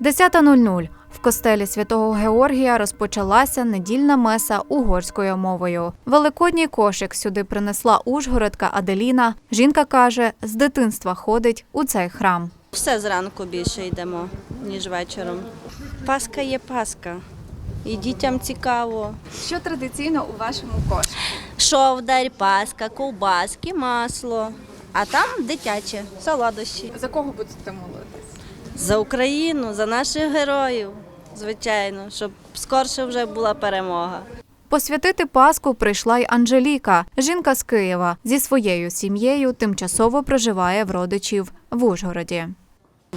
10.00. В костелі святого Георгія розпочалася недільна меса угорською мовою. Великодній кошик сюди принесла ужгородка Аделіна. Жінка каже, з дитинства ходить у цей храм. Все зранку більше йдемо, ніж вечором. Паска є паска. І дітям цікаво. Що традиційно у вашому кошику? Шовдар, паска, ковбаски, масло. А там дитяче, солодощі. За кого будете молитись? За Україну, за наших героїв, звичайно, щоб скорше вже була перемога. Посвятити Пасху прийшла й Анжеліка. Жінка з Києва зі своєю сім'єю тимчасово проживає в родичів в Ужгороді.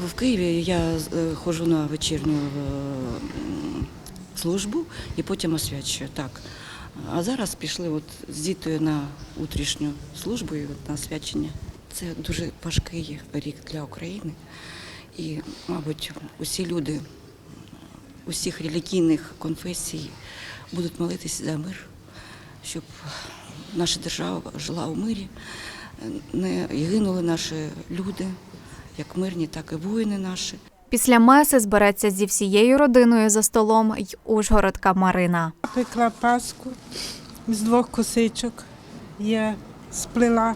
В Києві я е, ходжу на вечірню е, службу і потім освячую. Так. А зараз пішли от з дітою на утрішню службу і от на освячення. Це дуже важкий рік для України. І, мабуть, усі люди усіх релігійних конфесій будуть молитися за мир, щоб наша держава жила у мирі, не гинули наші люди, як мирні, так і воїни наші. Після меси збереться зі всією родиною за столом й ужгородка Марина. Пекла паску з двох косичок. Я сплела.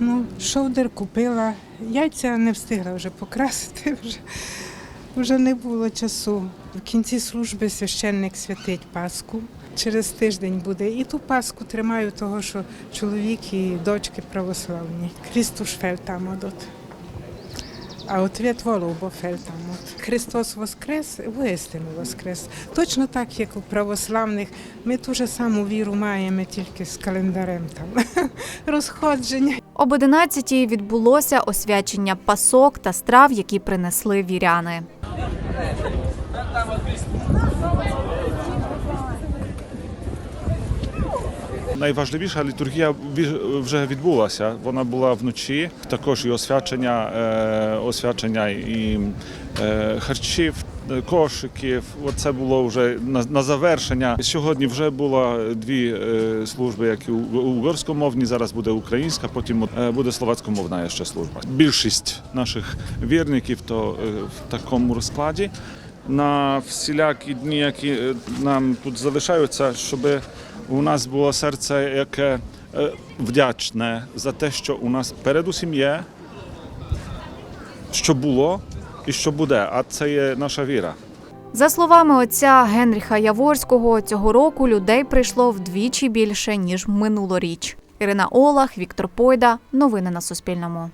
Ну, шовдер купила. Яйця не встигла вже покрасити, вже, вже не було часу. В кінці служби священник святить Пасху. Через тиждень буде. І ту Пасху тримаю, того, що чоловік і дочки православні. Крістуш фельтамодот. А ответ волов фельтамот. Христос воскрес, воістину воскрес. Точно так, як у православних. Ми ту ж саму віру маємо тільки з календарем там розходження. Об 11-й відбулося освячення пасок та страв, які принесли віряни. Найважливіша літургія вже відбулася. Вона була вночі. Також і освячення, е, освячення і е, харчів, кошиків. Оце було вже на, на завершення. Сьогодні вже було дві е, служби, як і угорськомовні. Зараз буде українська, потім е, буде словацькомовна ще служба. Більшість наших вірників то е, в такому розкладі. На всілякі дні, які е, нам тут залишаються, щоб у нас було серце яке е, вдячне за те, що у нас передусім є, що було і що буде. А це є наша віра. За словами отця Генріха Яворського, цього року людей прийшло вдвічі більше ніж минулоріч. Ірина Олах, Віктор Пойда. Новини на Суспільному.